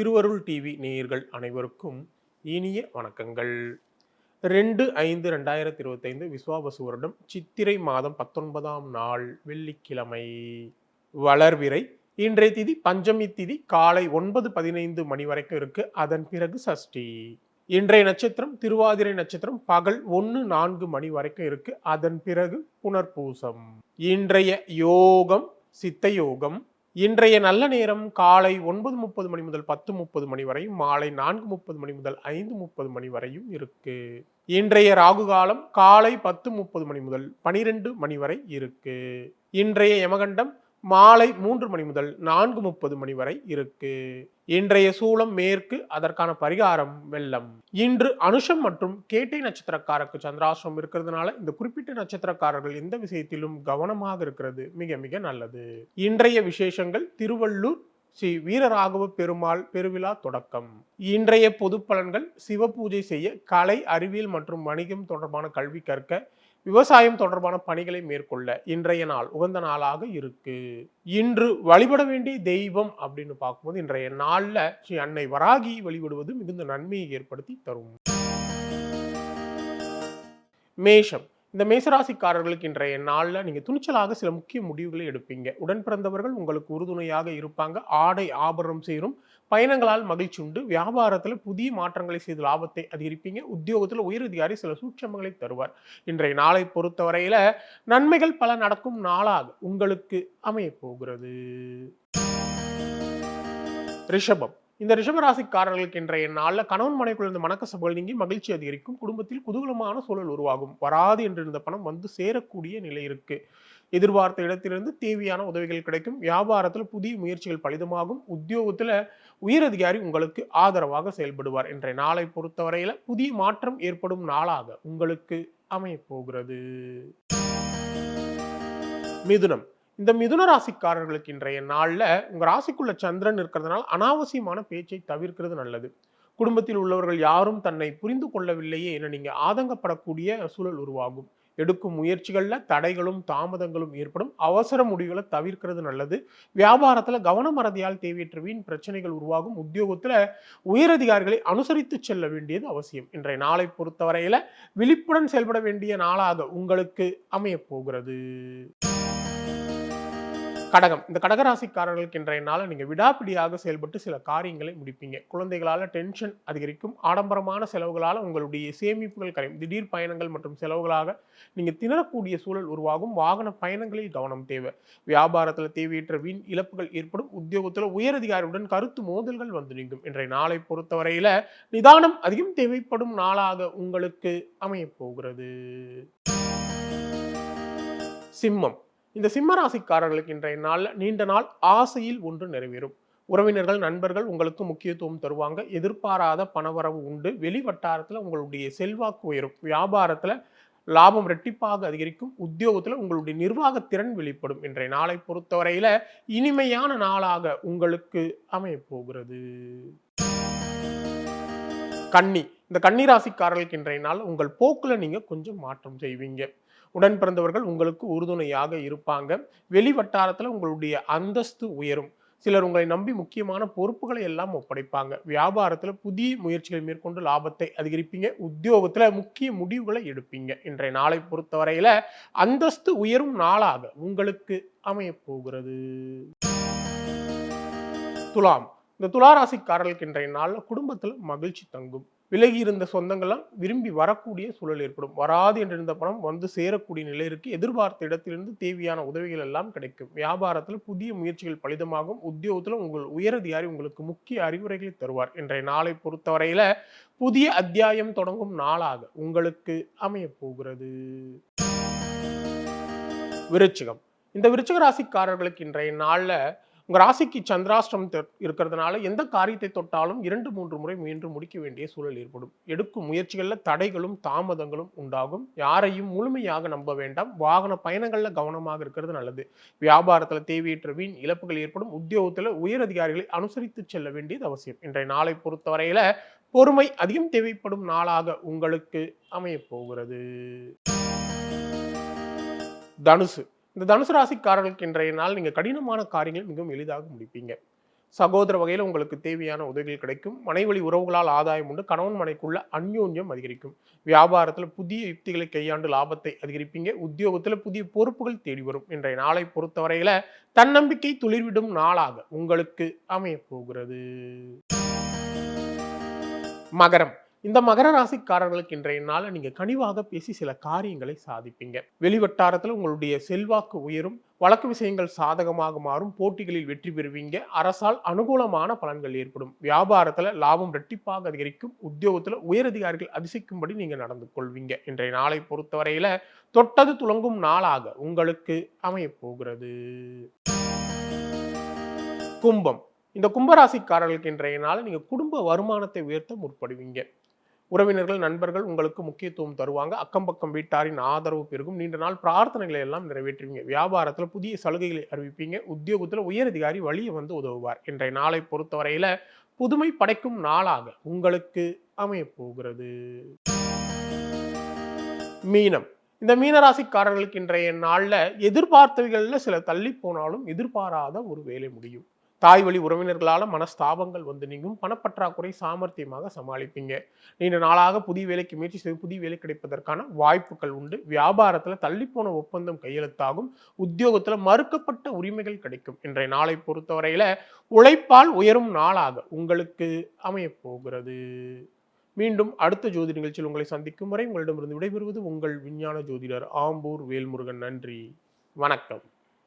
திருவருள் டிவி நேயர்கள் அனைவருக்கும் இனிய வணக்கங்கள். ரெண்டு ஐந்து ரெண்டாயிரத்தி இருபத்தைந்து விஸ்வாபசு வருடம் சித்திரை மாதம் பத்தொன்பதாம் நாள் வெள்ளிக்கிழமை. வளர்விரை இன்றைய திதி பஞ்சமி திதி காலை ஒன்பது பதினைந்து மணி வரைக்கும் இருக்கு. அதன் பிறகு சஷ்டி. இன்றைய நட்சத்திரம் திருவாதிரை நட்சத்திரம் பகல் ஒன்று நான்கு மணி வரைக்கும் இருக்கு. அதன் பிறகு புனர்பூசம். இன்றைய யோகம் சித்த யோகம் இன்றைய நல்ல நேரம் காலை ஒன்பது முப்பது மணி முதல் பத்து முப்பது மணி வரையும் மாலை நான்கு முப்பது மணி முதல் ஐந்து முப்பது மணி வரையும் இருக்கு. இன்றைய ராகு காலம் காலை பத்து முப்பது மணி முதல் பனிரெண்டு மணி வரை இருக்கு. இன்றைய யமகண்டம் மாலை மூன்று மணி முதல் நான்கு முப்பது மணி வரை இருக்கு. இன்றைய சூலம் மேற்கு அதற்கான பரிகாரம் வெள்ளம். இன்று அனுஷம் மற்றும் கேட்டை நட்சத்திரக்காரருக்கு சந்திராசிரம் இருக்கிறதுனால இந்த குறிப்பிட்ட நட்சத்திரக்காரர்கள் எந்த விஷயத்திலும் கவனமாக இருக்கிறது மிக மிக நல்லது. இன்றைய விசேஷங்கள் திருவள்ளூர் ஸ்ரீ வீரராகவ பெருமாள் பெருவிழா தொடக்கம். இன்றைய பொது பலன்கள் சிவ பூஜை செய்ய கலை அறிவியல் மற்றும் வணிகம் தொடர்பான கல்வி கற்க விவசாயம் தொடர்பான பணிகளை மேற்கொள்ள இன்றைய நாள் உகந்த நாளாக இருக்கு. இன்று வழிபட வேண்டிய தெய்வம் அப்படின்னு பார்க்கும்போது இன்றைய நாளில் ஸ்ரீ அன்னை வராகி வழிபடுவது மிகுந்த நன்மையை ஏற்படுத்தி தரும். மேஷம். இந்த மேசராசிக்காரர்களுக்கு இன்றைய நாளில் நீங்கள் துணிச்சலாக சில முக்கிய முடிவுகளை எடுப்பீங்க. உடன் பிறந்தவர்கள் உங்களுக்கு உறுதுணையாக இருப்பாங்க. ஆடை ஆபரணம் சேரும். பயணங்களால் மகிழ்ச்சி உண்டு. வியாபாரத்தில் புதிய மாற்றங்களை செய்து லாபத்தை அதிகரிப்பீங்க. உத்தியோகத்தில் உயரதிகாரி சில சூட்சமங்களை தருவார். இன்றைய நாளை பொறுத்தவரையில் நன்மைகள் பல நடக்கும் நாளாக உங்களுக்கு அமையப்போகிறது ரிஷபம். இந்த ரிஷபராசிக்காரர்களுக்கு இன்றைய நாளில் கணவன் மனைக்குள் இருந்த மனக்கசப்புகள் நீங்கி மகிழ்ச்சி அதிகரிக்கும். குடும்பத்தில் குதூகலமான சூழல் உருவாகும். வராது என்றிருந்த பணம் வந்து சேரக்கூடிய நிலை இருக்கு. எதிர்பார்த்த இடத்திலிருந்து தேவையான உதவிகள் கிடைக்கும். வியாபாரத்தில் புதிய முயற்சிகள் பலிதமாகும். உத்தியோகத்தில் உயரதிகாரி உங்களுக்கு ஆதரவாக செயல்படுவார். இன்றைய நாளை பொறுத்தவரையில் புதிய மாற்றம் ஏற்படும் நாளாக உங்களுக்கு அமையப்போகிறது. மிதுனம். இந்த மிதுன ராசிக்காரர்களுக்கு இன்றைய நாளில் உங்கள் ராசிக்குள்ள சந்திரன் இருக்கிறதுனால அனாவசியமான பேச்சை தவிர்க்கிறது நல்லது. குடும்பத்தில் உள்ளவர்கள் யாரும் தன்னை புரிந்து கொள்ளவில்லையே என நீங்கள் ஆதங்கப்படக்கூடிய சூழல் உருவாகும். எடுக்கும் முயற்சிகளில் தடைகளும் தாமதங்களும் ஏற்படும். அவசர முடிவுகளை தவிர்க்கிறது நல்லது. வியாபாரத்தில் கவனமறதியால் தேவையற்ற வீண் பிரச்சனைகள் உருவாகும். உத்தியோகத்தில் உயரதிகாரிகளை அனுசரித்து செல்ல வேண்டியது அவசியம். இன்றைய நாளை பொறுத்தவரையில் விழிப்புடன் செயல்பட வேண்டிய நாளாக உங்களுக்கு அமையப்போகிறது கடகம். இந்த கடகராசிக்காரர்களுக்கு இன்றைய நாள நீங்க விடாப்பிடியாக செயல்பட்டு சில காரியங்களை முடிப்பீங்க. குழந்தைகளால டென்ஷன் அதிகரிக்கும். ஆடம்பரமான செலவுகளால் உங்களுடைய சேமிப்புகள் கரையும். திடீர் பயணங்கள் மற்றும் செலவுகளாக நீங்க திணறக்கூடிய சூழல் உருவாகும். வாகன பயணங்களில் கவனம் தேவை. வியாபாரத்துல தேவையற்ற வீண் இழப்புகள் ஏற்படும். உத்தியோகத்துல உயரதிகாரியுடன் கருத்து மோதல்கள் வந்து நீங்கும். இன்றைய நாளை பொறுத்தவரையில நிதானம் அதிகம் தேவைப்படும் நாளாக உங்களுக்கு அமைய போகிறது. சிம்மம். இந்த சிம்மராசிக்காரர்களுக்கு இன்றைய நாளில் நீண்ட நாள் ஆசையில் ஒன்று நிறைவேறும். உறவினர்கள் நண்பர்கள் உங்களுக்கு முக்கியத்துவம் தருவாங்க. எதிர்பாராத பணவரவு உண்டு. வெளி வட்டாரத்தில் உங்களுடைய செல்வாக்கு உயரும். வியாபாரத்தில் லாபம் ரெட்டிப்பாக அதிகரிக்கும். உத்தியோகத்தில் உங்களுடைய நிர்வாகத்திறன் வெளிப்படும். இன்றைய நாளை பொறுத்தவரையில் இனிமையான நாளாக உங்களுக்கு அமையப்போகிறது. கன்னி. இந்த கன்னி ராசிக்காரர்களுக்கு இன்றைய நாள் உங்கள் போக்கில் நீங்கள் கொஞ்சம் மாற்றம் செய்வீங்க. உடன் பிறந்தவர்கள் உங்களுக்கு உறுதுணையாக இருப்பாங்க. வெளி வட்டாரத்தில் உங்களுடைய அந்தஸ்து உயரும். சிலர் உங்களை நம்பி முக்கியமான பொறுப்புகளை எல்லாம் ஒப்படைப்பாங்க. வியாபாரத்தில் புதிய முயற்சிகள் மேற்கொண்டு லாபத்தை அதிகரிப்பீங்க. உத்தியோகத்தில் முக்கிய முடிவுகளை எடுப்பீங்க. இன்றைய நாளை பொறுத்தவரையில் அந்தஸ்து உயரும் நாளாக உங்களுக்கு அமையப்போகிறது துலாம். இந்த துளாராசிக்காரர்களுக்கு இன்றைய நாளில் குடும்பத்தில் மகிழ்ச்சி தங்கும். விலகி இருந்த சொந்தங்கள்லாம் விரும்பி வரக்கூடிய சூழல் ஏற்படும். வராது என்றிருந்த பணம் வந்து சேரக்கூடிய நிலை இருக்கு எதிர்பார்த்த இடத்திலிருந்து தேவையான உதவிகள் எல்லாம் கிடைக்கும். வியாபாரத்தில் புதிய முயற்சிகள் பலிதமாகும். உத்தியோகத்தில் உங்கள் உயரதிகாரி உங்களுக்கு முக்கிய அறிவுரைகளை தருவார். இன்றைய நாளை பொறுத்தவரையில புதிய அத்தியாயம் தொடங்கும் நாளாக உங்களுக்கு அமைய போகிறது. விருச்சிகம். இந்த விருச்சிக ராசிக்காரர்களுக்கு இன்றைய நாளில் உங்கள் ராசிக்கு சந்திராஷ்டிரம் இருக்கிறதுனால எந்த காரியத்தை தொட்டாலும் இரண்டு மூன்று முறை முயன்று முடிக்க வேண்டிய சூழல் ஏற்படும். எடுக்கும் முயற்சிகளில் தடைகளும் தாமதங்களும் உண்டாகும். யாரையும் முழுமையாக நம்ப வேண்டாம். வாகன பயணங்களில் கவனமாக இருக்கிறது நல்லது. வியாபாரத்தில் தேவையற்ற வீண் இழப்புகள் ஏற்படும். உத்தியோகத்தில் உயர் அதிகாரிகளை அனுசரித்து செல்ல வேண்டியது அவசியம். இன்றைய நாளை பொறுத்தவரையில் பொறுமை அதிகம் தேவைப்படும் நாளாக உங்களுக்கு அமையப்போகிறது தனுசு. இந்த தனுசு ராசிக்காரர்களுக்கு இன்றைய நாள் நீங்கள் கடினமான காரியங்கள் மிகவும் எளிதாக முடிப்பீங்க. சகோதர வகையில் உங்களுக்கு தேவையான உதவிகள் கிடைக்கும். மனைவழி உறவுகளால் ஆதாயம் உண்டு. கணவன் மனைக்குள்ள அந்யோன்யம் அதிகரிக்கும். வியாபாரத்தில் புதிய யுக்திகளை கையாண்டு லாபத்தை அதிகரிப்பீங்க. உத்தியோகத்தில் புதிய பொறுப்புகள் தேடி வரும். இன்றைய நாளை பொறுத்தவரையில் தன்னம்பிக்கை துளிர்விடும் நாளாக உங்களுக்கு அமையப்போகிறது. மகரம். இந்த மகர ராசிக்காரர்களுக்கு இன்றைய நாளில் நீங்கள் கனிவாக பேசி சில காரியங்களை சாதிப்பீங்க. வெளிவட்டாரத்தில் உங்களுடைய செல்வாக்கு உயரும் வழக்கு விஷயங்கள் சாதகமாக மாறும் போட்டிகளில் வெற்றி பெறுவீங்க. அரசால் அனுகூலமான பலன்கள் ஏற்படும். வியாபாரத்தில் லாபம் ரெட்டிப்பாக அதிகரிக்கும். உத்தியோகத்தில் உயரதிகாரிகள் அதிசயிக்கும்படி நீங்கள் நடந்து கொள்வீங்க. இன்றைய நாளை பொறுத்தவரையில் தொட்டது துளங்கும் நாளாக உங்களுக்கு அமையப்போகிறது கும்பம். இந்த கும்பராசிக்காரர்களுக்கு இன்றைய நாள் நீங்கள் குடும்ப வருமானத்தை உயர்த்த முற்படுவீங்க. உறவினர்கள் நண்பர்கள் உங்களுக்கு முக்கியத்துவம் தருவாங்க. அக்கம் பக்கம் வீட்டாரின் ஆதரவு பெருகும். நீண்ட நாள் பிரார்த்தனைகளை எல்லாம் நிறைவேற்றுவீங்க. வியாபாரத்தில் புதிய சலுகைகளை அறிவிப்பீங்க. உத்தியோகத்தில் உயரதிகாரி வழியை வந்து உதவுவார். இன்றைய நாளை பொறுத்தவரையில் புதுமை படைக்கும் நாளாக உங்களுக்கு அமையப்போகிறது மீனம். இந்த மீனராசிக்காரர்களுக்கு இன்றைய நாளில் எதிர்பார்த்தவைகளில் சில தள்ளி போனாலும் எதிர்பாராத ஒரு வேலை முடியும். தாய் வழி உறவினர்களால் மனஸ்தாபங்கள் வந்து நீங்கும். பணப்பற்றாக்குறை சாமர்த்தியமாக சமாளிப்பீங்க. நீண்ட நாளாக புதிய வேலைக்கு முயற்சி செய்து புதிய வேலை கிடைப்பதற்கான வாய்ப்புகள் உண்டு. வியாபாரத்தில் தள்ளிப்போன ஒப்பந்தம் கையெழுத்தாகும். உத்தியோகத்தில் மறுக்கப்பட்ட உரிமைகள் கிடைக்கும். இன்றைய நாளை பொறுத்தவரையில் உழைப்பால் உயரும் நாளாக உங்களுக்கு அமையப்போகிறது மீண்டும் அடுத்த ஜோதி நிகழ்ச்சியில் உங்களை சந்திக்கும் வரை உங்களிடமிருந்து விடைபெறுவது உங்கள் விஞ்ஞான ஜோதிடர் ஆம்பூர் வேல்முருகன். நன்றி. வணக்கம்.